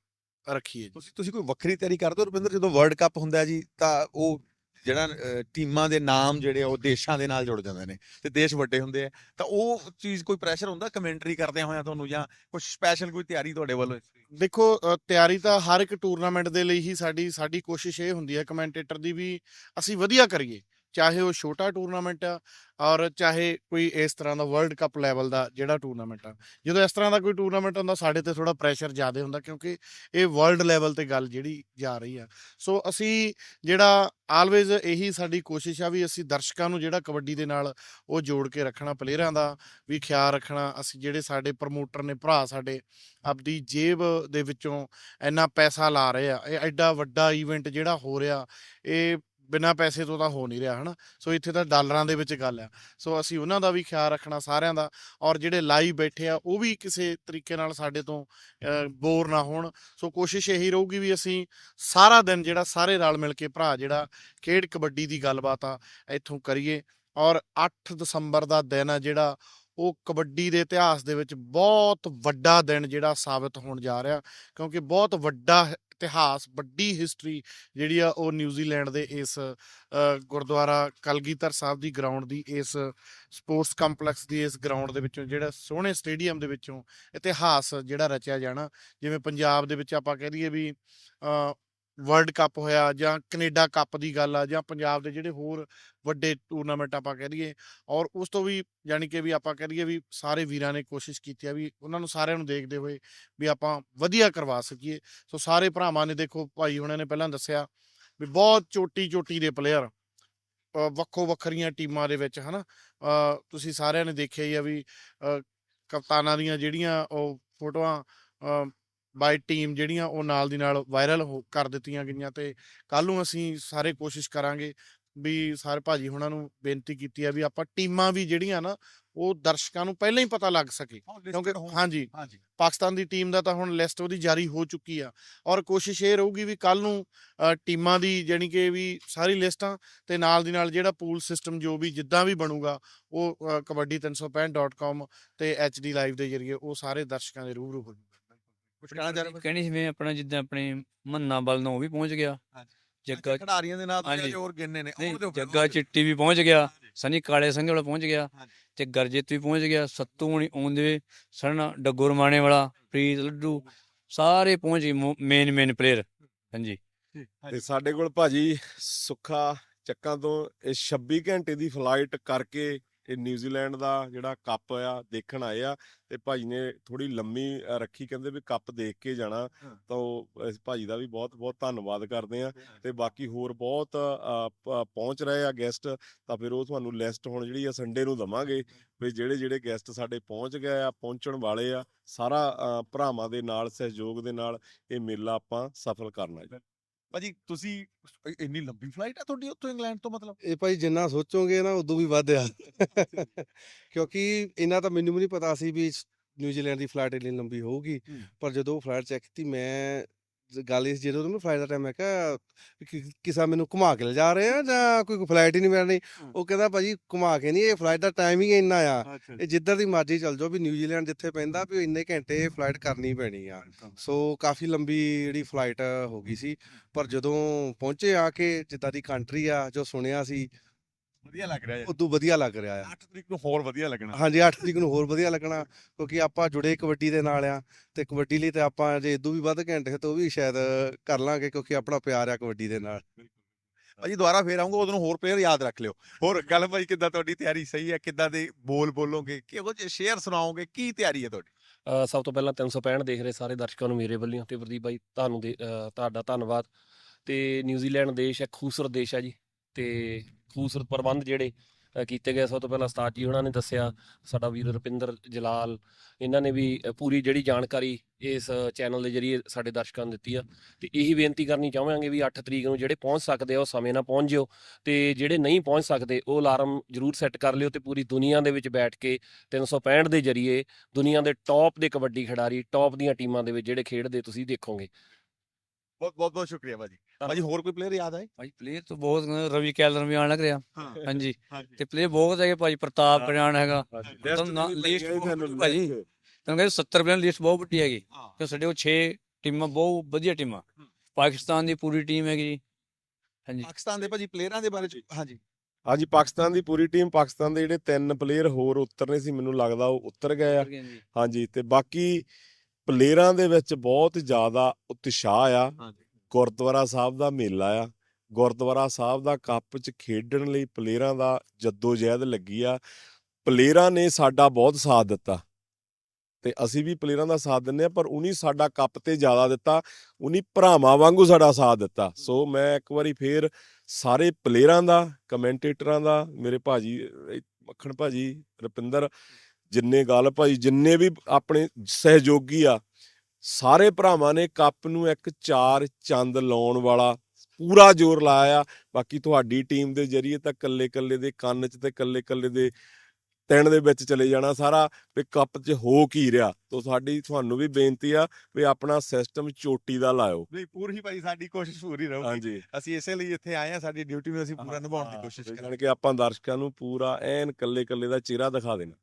Speaker 6: ਰੱਖੀਏ ਜੀ।
Speaker 1: ਤੁਸੀਂ ਤੁਸੀਂ ਕੋਈ ਵੱਖਰੀ ਤਿਆਰੀ ਕਰਦੇ ਹੋ? ਰੁਪਿੰਦਰ ਜਦੋਂ ਵਰਲਡ ਕੱਪ ਹੁੰਦਾ ਹੈ ਜੀ ਤਾਂ ਉਹ ਜਿਹੜਾ ਅ, ਟੀਮਾਂ ਦੇ ਨਾਮ ਜਿਹੜੇ ਆ ਉਹ ਦੇਸ਼ਾਂ ਦੇ ਨਾਲ ਜੁੜ ਜਾਂਦੇ ਨੇ ਤੇ ਦੇਸ਼ ਵੱਡੇ ਹੁੰਦੇ ਆ। ਤਾਂ ਉਹ ਚੀਜ਼ ਕੋਈ ਪ੍ਰੈਸ਼ਰ ਹੁੰਦਾ? ਕਮੈਂਟਰੀ ਕਰਦਿਆਂ ਹੋਇਆਂ ਤੁਹਾਨੂੰ ਜਾਂ ਕੁਝ ਸਪੈਸ਼ਲ ਕੋਈ ਤਿਆਰੀ ਤੁਹਾਡੇ ਵੱਲੋਂ
Speaker 6: ਦੇਖੋ ਅ, ਤਿਆਰੀ ਤਾਂ ਹਰ ਇੱਕ ਟੂਰਨਾਮੈਂਟ ਦੇ ਲਈ ਹੀ ਸਾਡੀ ਸਾਡੀ ਕੋਸ਼ਿਸ਼ ਇਹ ਹੁੰਦੀ ਹੈ ਕਮੈਂਟੇਟਰ ਦੀ ਵੀ ਅਸੀਂ ਵਧੀਆ ਕਰੀਏ। ਚਾਹੇ ਉਹ ਛੋਟਾ ਟੂਰਨਾਮੈਂਟ ਆ ਔਰ ਚਾਹੇ ਕੋਈ ਇਸ ਤਰ੍ਹਾਂ ਦਾ ਵਰਲਡ ਕੱਪ ਲੈਵਲ ਦਾ ਜਿਹੜਾ ਟੂਰਨਾਮੈਂਟ ਆ। ਜਦੋਂ ਇਸ ਤਰ੍ਹਾਂ ਦਾ ਕੋਈ ਟੂਰਨਾਮੈਂਟ ਹੁੰਦਾ, ਸਾਡੇ ਤੇ ਥੋੜਾ ਪ੍ਰੈਸ਼ਰ ਜ਼ਿਆਦਾ ਹੁੰਦਾ ਕਿਉਂਕਿ ਇਹ ਵਰਲਡ ਲੈਵਲ ਤੇ ਗੱਲ ਜਿਹੜੀ ਜਾ ਰਹੀ ਆ। ਸੋ ਅਸੀਂ ਜਿਹੜਾ ਆਲਵੇਜ਼ ਇਹੀ ਸਾਡੀ ਕੋਸ਼ਿਸ਼ ਆ ਵੀ ਅਸੀਂ ਦਰਸ਼ਕਾਂ ਨੂੰ ਜਿਹੜਾ ਕਬੱਡੀ ਦੇ ਨਾਲ ਉਹ ਜੋੜ ਕੇ ਰੱਖਣਾ ਪਲੇਅਰਾਂ ਦਾ ਵੀ ਖਿਆਲ ਰੱਖਣਾ, ਅਸੀਂ ਜਿਹੜੇ ਸਾਡੇ ਪ੍ਰਮੋਟਰ ਨੇ, ਭਰਾ ਸਾਡੇ, ਆਪਦੀ ਜੇਬ ਦੇ ਵਿੱਚੋਂ ਇੰਨਾ ਪੈਸਾ ਲਾ ਰਹੇ ਆ, ਇਹ ਐਡਾ ਵੱਡਾ ਈਵੈਂਟ ਜਿਹੜਾ ਹੋ ਰਿਹਾ, ਇਹ ਬਿਨਾਂ ਪੈਸੇ ਤੋਂ ਤਾਂ ਹੋ ਨਹੀਂ ਰਿਹਾ, ਹਨਾ? ਸੋ ਇੱਥੇ ਤਾਂ ਡਾਲਰਾਂ ਦੇ ਵਿੱਚ ਗੱਲ ਆ। ਸੋ ਅਸੀਂ ਉਹਨਾਂ ਦਾ ਵੀ ਖਿਆਲ ਰੱਖਣਾ ਸਾਰਿਆਂ ਦਾ ਔਰ ਜਿਹੜੇ ਲਾਈਵ ਬੈਠੇ ਆ, ਉਹ ਵੀ ਕਿਸੇ ਤਰੀਕੇ ਨਾਲ ਸਾਡੇ ਤੋਂ ਬੋਰ ਨਾ ਹੋਣ। ਸੋ ਕੋਸ਼ਿਸ਼ ਇਹੀ ਰਹੂਗੀ ਵੀ ਅਸੀਂ ਸਾਰਾ ਦਿਨ ਜਿਹੜਾ ਸਾਰੇ ਰਲ ਮਿਲ ਕੇ ਭਰਾ ਜਿਹੜਾ ਖੇਡ ਕਬੱਡੀ ਦੀ ਗੱਲਬਾਤ ਆ, ਇੱਥੋਂ ਕਰੀਏ। ਔਰ 8 ਦਸੰਬਰ ਦਾ ਦਿਨ ਆ ਜਿਹੜਾ ਉਹ ਕਬੱਡੀ ਦੇ ਇਤਿਹਾਸ ਦੇ ਵਿੱਚ ਬਹੁਤ ਵੱਡਾ ਦਿਨ ਜਿਹੜਾ ਸਾਬਤ ਹੋਣ ਜਾ ਰਿਹਾ, ਕਿਉਂਕਿ ਬਹੁਤ ਵੱਡਾ ਇਤਿਹਾਸ, ਵੱਡੀ ਹਿਸਟਰੀ ਜਿਹੜੀ ਆ ਉਹ ਨਿਊਜ਼ੀਲੈਂਡ ਦੇ ਇਸ ਗੁਰਦੁਆਰਾ ਕਲਗੀਧਰ ਸਾਹਿਬ ਦੀ ਗਰਾਊਂਡ ਦੀ, ਇਸ ਸਪੋਰਟਸ ਕੰਪਲੈਕਸ ਦੀ ਇਸ ਗਰਾਊਂਡ ਦੇ ਵਿੱਚੋਂ, ਜਿਹੜਾ ਸੋਹਣੇ ਸਟੇਡੀਅਮ ਦੇ ਵਿੱਚੋਂ ਇਤਿਹਾਸ ਜਿਹੜਾ ਰਚਿਆ ਜਾਣਾ, ਜਿਵੇਂ ਪੰਜਾਬ ਦੇ ਵਿੱਚ ਆਪਾਂ ਕਹਿ ਲਈਏ ਵੀ ਵਰਲਡ ਕੱਪ ਹੋਇਆ ਜਾਂ ਕੈਨੇਡਾ ਕੱਪ ਦੀ ਗੱਲ ਆ ਜਾਂ ਪੰਜਾਬ ਦੇ ਜਿਹੜੇ ਹੋਰ ਵੱਡੇ ਟੂਰਨਾਮੈਂਟ ਆਪਾਂ ਕਹਿ ਲਈਏ ਔਰ ਉਸ ਤੋਂ ਵੀ ਯਾਨੀ ਕਿ ਵੀ ਆਪਾਂ ਕਹਿ ਲਈਏ ਵੀ ਸਾਰੇ ਵੀਰਾਂ ਨੇ ਕੋਸ਼ਿਸ਼ ਕੀਤੀ ਆ ਵੀ ਉਹਨਾਂ ਨੂੰ ਸਾਰਿਆਂ ਨੂੰ ਦੇਖਦੇ ਹੋਏ ਵੀ ਆਪਾਂ ਵਧੀਆ ਕਰਵਾ ਸਕੀਏ। ਸੋ ਸਾਰੇ ਭਰਾਵਾਂ ਨੇ ਦੇਖੋ ਭਾਈ ਹੁਣਾਂ ਨੇ ਪਹਿਲਾਂ ਦੱਸਿਆ ਵੀ ਬਹੁਤ ਚੋਟੀ ਚੋਟੀ ਦੇ ਪਲੇਅਰ ਵੱਖੋ ਵੱਖਰੀਆਂ ਟੀਮਾਂ ਦੇ ਵਿੱਚ ਹਨਾ। ਅ, ਤੁਸੀਂ ਸਾਰਿਆਂ ਨੇ ਦੇਖਿਆ ਹੀ ਆ ਵੀ ਕਪਤਾਨਾਂ ਦੀਆਂ ਜਿਹੜੀਆਂ ਉਹ ਫੋਟੋਆਂ ਬਾਈ ਟੀਮ ਜਿਹੜੀਆਂ ਉਹ ਨਾਲ ਦੀ ਨਾਲ ਵਾਇਰਲ ਕਰ ਦਿੱਤੀਆਂ ਗਈਆਂ ਤੇ ਕੱਲ ਨੂੰ ਅਸੀਂ ਸਾਰੇ ਕੋਸ਼ਿਸ਼ ਕਰਾਂਗੇ ਵੀ ਸਾਰੇ ਭਾਜੀ ਹੁਣਾਂ ਨੂੰ ਬੇਨਤੀ ਕੀਤੀ ਆ ਵੀ ਆਪਾਂ ਟੀਮਾਂ ਵੀ ਜਿਹੜੀਆਂ ਨਾ ਉਹ ਦਰਸ਼ਕਾਂ ਨੂੰ ਪਹਿਲਾਂ ਹੀ ਪਤਾ ਲੱਗ ਸਕੇ ਕਿਉਂਕਿ ਹਾਂਜੀ ਪਾਕਿਸਤਾਨ ਦੀ ਟੀਮ ਦਾ ਤਾਂ ਹੁਣ ਲਿਸਟ ਉਹਦੀ ਜਾਰੀ ਹੋ ਚੁੱਕੀ ਆ ਔਰ ਕੋਸ਼ਿਸ਼ ਇਹ ਰਹੂਗੀ ਵੀ ਕੱਲ ਨੂੰ ਟੀਮਾਂ ਦੀ ਜਾਣੀ ਕਿ ਵੀ ਸਾਰੀ ਲਿਸਟਾਂ ਤੇ ਨਾਲ ਦੀ ਨਾਲ ਜਿਹੜਾ ਪੂਲ ਸਿਸਟਮ ਜੋ ਵੀ ਜਿੱਦਾਂ ਵੀ ਬਣੂਗਾ ਉਹ ਅ, ਕਬੱਡੀ 365.com ਤੇ ਐਚਡੀ ਲਾਈਵ ਦੇ ਜ਼ਰੀਏ ਉਹ ਸਾਰੇ ਦਰਸ਼ਕਾਂ ਦੇ ਰੂਬਰੂ ਹੋ
Speaker 1: ਕੁਝ ਕਹਿਣਾ ਚਾਹ ਰਹੇ ਹੋ?
Speaker 3: ਕਹਿਣੀ ਜਿਵੇਂ ਆਪਣਾ ਜਿੱਦਾਂ ਆਪਣੇ ਮੰਨਾ ਬਲ ਨੂੰ ਉਹ ਵੀ ਪਹੁੰਚ ਗਿਆ। ਜੱਗਾ
Speaker 1: ਖਿਡਾਰੀਆਂ ਦੇ ਨਾਲ। ਅਜੇ ਹੋਰ ਗਿਣਨੇ ਨੇ ਉਹਦੇ
Speaker 3: ਜੱਗਾ ਚਿੱਟੀ ਵੀ ਪਹੁੰਚ ਗਿਆ ਸਨੀ ਕਾਲੇ ਸਿੰਘ ਵਾਲਾ ਪਹੁੰਚ ਗਿਆ। ਤੇ ਗਰਜੀਤ ਵੀ ਪਹੁੰਚ ਗਿਆ ਸੱਤੂ ਹੁਣੀ ਆਉਂਦੇ ਸਣ ਡੱਗੋ ਰਮਾਣੇ ਵਾਲਾ ਪ੍ਰੀਤ ਲੱਡੂ ਸਾਰੇ ਪਹੁੰਚ ਗਏ ਮੇਨ ਮੇਨ ਪਲੇਅਰ ਹਾਂਜੀ।
Speaker 4: ਤੇ ਸਾਡੇ ਕੋਲ ਭਾਜੀ ਸੁੱਖਾ ਚੱਕਾਂ ਤੋਂ ਇਹ 26 ਘੰਟੇ ਦੀ ਫਲਾਈਟ ਕਰਕੇ ਇਹ ਨਿਊਜ਼ੀਲੈਂਡ ਦਾ ਜਿਹੜਾ ਕੱਪ ਆ ਦੇਖਣ ਆਏ ਆ ਤੇ ਭਾਜੀ ਨੇ ਥੋੜੀ ਲੰਮੀ ਰੱਖੀ ਕਹਿੰਦੇ ਵੀ ਕੱਪ ਦੇਖ ਕੇ ਜਾਣਾ। ਤਾਂ ਉਹ ਇਸ ਭਾਜੀ ਦਾ ਵੀ ਬਹੁਤ ਬਹੁਤ ਧੰਨਵਾਦ ਕਰਦੇ ਆ ਤੇ ਬਾਕੀ ਹੋਰ ਬਹੁਤ ਪਹੁੰਚ ਰਹੇ ਆ ਗੈਸਟ ਤਾਂ ਫਿਰ ਉਹ ਤੁਹਾਨੂੰ ਲਿਸਟ ਹੁਣ ਜਿਹੜੀ ਆ ਸੰਡੇ ਨੂੰ ਦਵਾਂਗੇ ਵੀ ਜਿਹੜੇ ਜਿਹੜੇ ਗੈਸਟ ਸਾਡੇ ਪਹੁੰਚ ਗਏ ਆ ਪਹੁੰਚਣ ਵਾਲੇ ਆ ਸਾਰਾ ਭਰਾਵਾਂ ਦੇ ਨਾਲ ਸਹਿਯੋਗ ਦੇ ਨਾਲ ਇਹ ਮੇਲਾ ਆਪਾਂ ਸਫਲ ਕਰਨਾ ਜੀ।
Speaker 1: ਭਾਜੀ ਤੁਸੀਂ ਇੰਨੀ ਲੰਬੀ ਫਲਾਈਟ ਆ ਤੁਹਾਡੀ ਉੱਥੋਂ ਇੰਗਲੈਂਡ ਤੋਂ ਮਤਲਬ?
Speaker 7: ਇਹ ਭਾਈ ਜਿੰਨਾ ਸੋਚੋਗੇ ਨਾ ਉਦੋਂ ਵੀ ਵੱਧ ਆ। (laughs) ਕਿਉਂਕਿ ਇਹਨਾਂ ਤਾਂ ਮੈਨੂੰ ਵੀ ਨਹੀਂ ਪਤਾ ਸੀ ਵੀ ਨਿਊਜ਼ੀਲੈਂਡ ਦੀ ਫਲਾਈਟ ਇੰਨੀ ਲੰਬੀ ਹੋਊਗੀ।
Speaker 1: ਹੂੰ।
Speaker 7: ਪਰ ਜਦੋਂ ਫਲਾਈਟ ਚੈੱਕ ਕੀਤੀ ਮੈਂ ਗੱਲ ਇਸ ਜਦੋਂ ਮੈਂ ਫਲਾਈਟ ਦਾ ਟਾਈਮ ਮੈਂ ਕਿਹਾ ਕਿ- ਕਿਸਾ ਮੈਨੂੰ ਘੁਮਾ ਕੇ ਲਿਜਾ ਰਹੇ ਆ ਜਾਂ ਕੋਈ ਫਲਾਈਟ ਹੀ ਨਹੀਂ ਮਿਲਣੀ?
Speaker 1: ਹੂੰ।
Speaker 7: ਉਹ ਕਹਿੰਦਾ ਭਾਜੀ ਘੁਮਾ ਕੇ ਨਹੀਂ ਇਹ ਫਲਾਈਟ ਦਾ ਟਾਈਮ ਹੀ ਇੰਨਾ ਆ।
Speaker 1: ਅੱਛਾ
Speaker 7: ਇਹ ਜਿੱਧਰ ਦੀ ਮਰਜ਼ੀ ਚੱਲ ਜਾਓ ਵੀ ਨਿਊਜ਼ੀਲੈਂਡ ਜਿੱਥੇ ਪੈਂਦਾ ਵੀ ਉਹ ਇੰਨੇ ਘੰਟੇ ਫਲਾਈਟ ਕਰਨੀ ਪੈਣੀ ਆ। ਸੋ ਕਾਫੀ ਲੰਬੀ ਜਿਹੜੀ ਫਲਾਈਟ ਹੋ ਗਈ ਸੀ। ਪਰ ਜਦੋਂ ਪਹੁੰਚੇ ਆ ਕੇ ਜਿੱਦਾਂ ਦੀ ਕੰਟਰੀ ਆ ਜੋ ਸੁਣਿਆ ਸੀ
Speaker 1: ਵਧੀਆ ਲੱਗ ਰਿਹਾ
Speaker 7: ਉਦੋਂ ਵਧੀਆ ਲੱਗ ਰਿਹਾ ਆ
Speaker 1: 8 ਤਰੀਕ ਨੂੰ ਹੋਰ ਵਧੀਆ ਲੱਗਣਾ।
Speaker 7: ਹਾਂਜੀ 8 ਤਰੀਕ ਨੂੰ ਹੋਰ ਵਧੀਆ ਲੱਗਣਾ ਕਿਉਂਕਿ ਆਪਾਂ ਜੁੜੇ ਕਬੱਡੀ ਦੇ ਨਾਲ ਆ ਤੇ ਕਬੱਡੀ ਲਈ ਤੇ ਆਪਾਂ ਜੇ ਇਦੋਂ ਵੀ ਵੱਧ ਘੰਟੇ ਤੋਂ ਵੀ ਸ਼ਾਇਦ ਕਰ ਲਾਂਗੇ ਕਿਉਂਕਿ ਆਪਣਾ ਪਿਆਰ ਆ ਕਬੱਡੀ ਦੇ ਨਾਲ।
Speaker 1: ਭਾਜੀ ਦੁਬਾਰਾ ਫੇਰ ਆਉਂਗਾ ਉਦੋਂ ਹੋਰ ਪਲੇਅਰ ਯਾਦ ਰੱਖ ਲਿਓ। ਹੋਰ ਗੱਲ ਭਾਈ ਕਿੱਦਾਂ ਤੁਹਾਡੀ ਤਿਆਰੀ ਸਹੀ ਹੈ? ਕਿੱਦਾਂ ਦੇ ਬੋਲ ਬੋਲੋਗੇ? ਕਿਹੋ ਜਿਹੇ ਸ਼ੇਅਰ ਸੁਣਾਓਗੇ? ਕੀ ਤਿਆਰੀ ਹੈ ਤੁਹਾਡੀ?
Speaker 8: ਸਭ ਤੋਂ ਪਹਿਲਾਂ 365 ਦੇਖ ਰਹੇ ਸਾਰੇ ਦਰਸ਼ਕਾਂ ਨੂੰ ਮੇਰੇ ਵੱਲੋਂ ਤੇ ਪ੍ਰਦੀਪ ਭਾਈ ਤੁਹਾਨੂੰ ਤੁਹਾਡਾ ਧੰਨਵਾਦ। ਤੇ ਨਿਊਜ਼ੀਲੈਂਡ ਦੇਸ਼ ਇੱਕ ਖੂਬਸੂਰਤ ਦੇਸ਼ ਹੈ ਜੀ। ਤੇ ਖੂਬਸੂਰਤ ਪ੍ਰਬੰਧ ਜਿਹੜੇ ਕੀਤੇ ਗਏ ਸਭ ਤੋਂ ਪਹਿਲਾਂ ਉਸਤਾਦ ਜੀ ਉਹਨਾਂ ਨੇ ਦੱਸਿਆ, ਸਾਡਾ ਵੀਰ ਰੁਪਿੰਦਰ ਜਲਾਲ, ਇਹਨਾਂ ਨੇ ਵੀ ਪੂਰੀ ਜਿਹੜੀ ਜਾਣਕਾਰੀ ਇਸ ਚੈਨਲ ਦੇ ਜਰੀਏ ਸਾਡੇ ਦਰਸ਼ਕਾਂ ਨੂੰ ਦਿੱਤੀ ਆ। ਤੇ ਇਹੀ ਬੇਨਤੀ ਕਰਨੀ ਚਾਹਾਂਗੇ ਵੀ 8 ਤਰੀਕ ਨੂੰ ਜਿਹੜੇ ਪਹੁੰਚ ਸਕਦੇ ਆ, ਉਹ ਸਮੇਂ ਨਾਲ ਪਹੁੰਚ ਜਿਓ। ਤੇ ਜਿਹੜੇ ਨਹੀਂ ਪਹੁੰਚ ਸਕਦੇ, ਉਹ ਅਲਾਰਮ ਜ਼ਰੂਰ ਸੈੱਟ ਕਰ ਲਿਓ ਤੇ ਪੂਰੀ ਦੁਨੀਆ ਦੇ ਵਿੱਚ ਬੈਠ ਕੇ 365 ਦੇ ਜਰੀਏ ਦੁਨੀਆ ਦੇ ਟੌਪ ਦੇ ਕਬੱਡੀ ਖਿਡਾਰੀ, ਟੌਪ ਦੀਆਂ ਟੀਮਾਂ ਦੇ ਵਿੱਚ ਜਿਹੜੇ ਖੇਡਦੇ ਤੁਸੀਂ ਦੇਖੋਗੇ।
Speaker 1: ਬਹੁਤ ਬਹੁਤ ਬਹੁਤ ਸ਼ੁਕਰੀਆ ਭਾਜੀ ਭਾਜੀ ਹੋਰ ਕੋਈ ਪਲੇਅਰ ਯਾਦ ਆਏ?
Speaker 3: ਭਾਈ ਪਲੇਅਰ ਤਾਂ ਬਹੁਤ ਨੇ, ਰਵੀ ਕੈਲਰ ਵੀ ਆਣ ਲੱਗ ਰਿਹਾ।
Speaker 1: ਹਾਂ।
Speaker 3: ਹਾਂਜੀ। ਤੇ ਪਲੇਅਰ ਬਹੁਤ ਹੈਗੇ ਭਾਈ ਪ੍ਰਤਾਪ। ਕਰਿਆਣ ਹੈਗਾ।
Speaker 4: ਤੁਹਾਨੂੰ
Speaker 3: ਭਾਜੀ।
Speaker 4: list।
Speaker 3: ਤੁਹਾਨੂੰ ਕਹਿੰਦੇ 70 ਪਲੇਅਰ ਲਿਸਟ ਬਹੁਤ ਵੱਡੀ ਹੈਗੀ।
Speaker 1: ਹਾਂ।
Speaker 3: ਤੇ ਸਾਡੇ ਕੋਲ 6 ਟੀਮਾਂ ਬਹੁਤ ਵਧੀਆ ਟੀਮਾਂ। ਪਾਕਿਸਤਾਨ ਦੀ ਪੂਰੀ ਟੀਮ ਹੈਗੀ ਜੀ। ਹਾਂਜੀ।
Speaker 1: ਪਾਕਿਸਤਾਨ ਦੇ ਭਾਜੀ ਪਲੇਅਰਾਂ ਦੇ ਬਾਰੇ ਚ ਹਾਂਜੀ।
Speaker 4: ਹਾਂਜੀ। ਪਾਕਿਸਤਾਨ ਦੀ ਪੂਰੀ ਟੀਮ ਪਾਕਿਸਤਾਨ ਦੇ ਜਿਹੜੇ ਤਿੰਨ ਪਲੇਅਰ ਹੋਰ ਉਤਰਨੇ ਸੀ ਮੈਨੂੰ ਲੱਗਦਾ ਉਹ ਉਤਰ ਗਏ ਆ।
Speaker 3: ਹਾਂਜੀ
Speaker 4: ਹਾਂਜੀ ਤੇ ਬਾਕੀ ਪਲੇਅਰਾਂ ਦੇ ਵਿੱਚ ਬਹੁਤ ਜ਼ਿਆਦਾ ਉਤਸ਼ਾਹ ਆ।
Speaker 1: ਹਾਂਜੀ।
Speaker 4: ਗੁਰਦੁਆਰਾ ਸਾਹਿਬ ਦਾ ਮੇਲਾ ਆ। ਗੁਰਦੁਆਰਾ ਸਾਹਿਬ ਦਾ ਕੱਪ 'ਚ ਖੇਡਣ ਲਈ ਪਲੇਅਰਾਂ ਦਾ ਜੱਦੋ ਜਹਿਦ ਲੱਗੀ ਆ। ਪਲੇਅਰਾਂ ਨੇ ਸਾਡਾ ਬਹੁਤ ਸਾਥ ਦਿੱਤਾ। ਤੇ ਅਸੀਂ ਵੀ ਪਲੇਅਰਾਂ ਦਾ ਸਾਥ ਦਿੰਨੇ ਆ ਪਰ ਉਨੀ ਸਾਡਾ ਕੱਪ ਤੇ ਜ਼ਿਆਦਾ ਦਿੱਤਾ ਉਨੀ ਭਰਾਵਾਂ ਵਾਂਗੂ ਸਾਡਾ ਸਾਥ ਦਿੱਤਾ। ਸੋ ਮੈਂ ਇੱਕ ਵਾਰੀ ਫੇਰ ਸਾਰੇ ਪਲੇਅਰਾਂ ਦਾ ਕਮੈਂਟੇਟਰਾਂ ਦਾ ਮੇਰੇ ਭਾਜੀ ਅਹ, ਮੱਖਣ ਭਾਜੀ ਰੁਪਿੰਦਰ ਜਿੰਨੇ ਗੱਲ ਭਾਜੀ ਜਿੰਨੇ ਵੀ ਆਪਣੇ ਸਹਿਯੋਗੀ ਆ ਸਾਰੇ ਭਰਾਵਾਂ ਨੇ ਕੱਪ ਨੂੰ ਇੱਕ ਚਾਰ ਚੰਦ ਲਾਉਣ ਵਾਲਾ ਪੂਰਾ ਜ਼ੋਰ ਲਾਇਆ। ਬਾਕੀ ਤੁਹਾਡੀ ਟੀਮ ਦੇ ਜਰੀਏ ਤਾਂ ਕੱਲੇ ਕੱਲੇ ਦੇ ਕੰਨ 'ਚ ਤੇ ਕੱਲੇ ਕੱਲੇ ਦੇ ਤਿੰਨ ਦੇ ਵਿੱਚ ਚਲੇ ਜਾਣਾ ਸਾਰਾ ਵੀ ਕੱਪ 'ਚ ਹੋ ਕੀ ਰਿਹਾ। ਤੋ ਸਾਡੀ ਤੁਹਾਨੂੰ ਵੀ ਬੇਨਤੀ ਆ ਵੀ ਆਪਣਾ ਸਿਸਟਮ ਚੋਟੀ ਦਾ ਲਾਇਓ।
Speaker 1: ਨਹੀਂ ਪੂਰੀ ਭਾਈ ਸਾਡੀ ਕੋਸ਼ਿਸ਼ ਪੂਰੀ ਰਹੂਗੀ।
Speaker 4: ਹਾਂਜੀ।
Speaker 1: ਅਸੀਂ ਇਸੇ ਲਈ ਇੱਥੇ ਆਏ ਆ ਸਾਡੀ ਡਿਊਟੀ ਨੂੰ ਅਸੀਂ ਪੂਰਾ ਨਿਭਾਉਣ ਦੀ ਕੋਸ਼ਿਸ਼ ਕਰਾਂਗੇ।
Speaker 4: ਕੇ ਆਪਾਂ ਦਰਸ਼ਕਾਂ ਨੂੰ ਪੂਰਾ ਐਨ ਕੱਲੇ ਕੱਲੇ ਦਾ ਚਿਹਰਾ ਦਿਖਾ ਦੇਣਾ।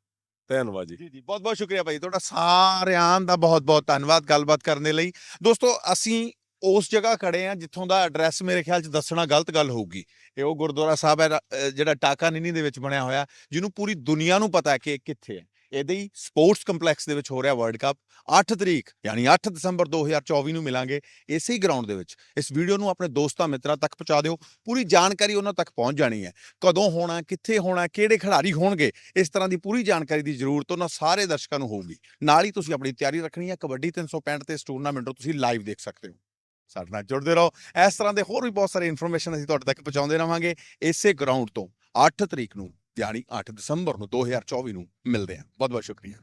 Speaker 4: ਧੰਨਵਾਦ ਜੀ।
Speaker 1: ਜੀ ਜੀ ਬਹੁਤ ਬਹੁਤ ਸ਼ੁਕਰੀਆ ਭਾਈ। ਤੁਹਾਡਾ ਸਾਰਿਆਂ ਦਾ ਬਹੁਤ ਬਹੁਤ ਧੰਨਵਾਦ ਗੱਲਬਾਤ ਕਰਨ ਦੇ ਲਈ। ਦੋਸਤੋ, ਅਸੀਂ ਉਸ ਜਗ੍ਹਾ ਖੜੇ ਆ ਜਿੱਥੋਂ ਦਾ ਐਡਰੈਸ ਮੇਰੇ ਖਿਆਲ ਚ ਦੱਸਣਾ ਗਲਤ ਗੱਲ ਹੋਊਗੀ। ਇਹ ਉਹ ਗੁਰਦੁਆਰਾ ਸਾਹਿਬ ਹੈ ਜਿਹੜਾ ਟਾਕਾ ਨਿਨੀ ਦੇ ਵਿੱਚ ਬਣਿਆ ਹੋਇਆ, ਜਿਹਨੂੰ ਪੂਰੀ ਦੁਨੀਆ ਨੂੰ ਪਤਾ ਹੈ ਕਿ ਇਹ ਕਿੱਥੇ ਹੈ। ਇਹਦੇ ਹੀ ਸਪੋਰਟਸ ਕੰਪਲੈਕਸ ਦੇ ਵਿੱਚ ਹੋ ਰਿਹਾ ਵਰਲਡ ਕੱਪ 8 ਤਰੀਕ, ਯਾਨੀ 8 ਦਸੰਬਰ 2024 ਨੂੰ ਮਿਲਾਂਗੇ ਇਸੇ ਗਰਾਊਂਡ ਦੇ ਵਿੱਚ। ਇਸ ਵੀਡੀਓ ਨੂੰ ਆਪਣੇ ਦੋਸਤਾਂ ਮਿੱਤਰਾਂ ਤੱਕ ਪਹੁੰਚਾ ਦਿਓ, ਪੂਰੀ ਜਾਣਕਾਰੀ ਉਹਨਾਂ ਤੱਕ ਪਹੁੰਚ ਜਾਣੀ ਹੈ। ਕਦੋਂ ਹੋਣਾ, ਕਿੱਥੇ ਹੋਣਾ, ਕਿਹੜੇ ਖਿਡਾਰੀ ਹੋਣਗੇ, ਇਸ ਤਰ੍ਹਾਂ ਦੀ ਪੂਰੀ ਜਾਣਕਾਰੀ ਦੀ ਜ਼ਰੂਰਤ ਉਹਨਾਂ ਸਾਰੇ ਦਰਸ਼ਕਾਂ ਨੂੰ ਹੋਊਗੀ। ਨਾਲ ਹੀ ਤੁਸੀਂ ਆਪਣੀ ਤਿਆਰੀ ਰੱਖਣੀ ਹੈ, ਕਬੱਡੀ 365 ਤੇ ਇਸ ਟੂਰਨਾਮੈਂਟ ਨੂੰ ਤੁਸੀਂ ਲਾਈਵ ਦੇਖ ਸਕਦੇ ਹੋ। ਸਾਡੇ ਨਾਲ ਜੁੜਦੇ ਰਹੋ। ਇਸ ਤਰ੍ਹਾਂ ਦੇ ਹੋਰ ਵੀ ਬਹੁਤ ਸਾਰੇ ਇਨਫੋਰਮੇਸ਼ਨ ਅਸੀਂ ਤੁਹਾਡੇ ਤੱਕ ਪਹੁੰਚਾਉਂਦੇ ਰਵਾਂਗੇ ਇਸੇ ਗਰਾਊਂਡ ਤੋਂ 8 ਤਰੀਕ ਨੂੰ। ਯਾਨੀ 8 ਦਸੰਬਰ ਨੂੰ 2024 ਨੂੰ ਮਿਲਦੇ ਹਾਂ। ਬਹੁਤ ਬਹੁਤ ਸ਼ੁਕਰੀਆ।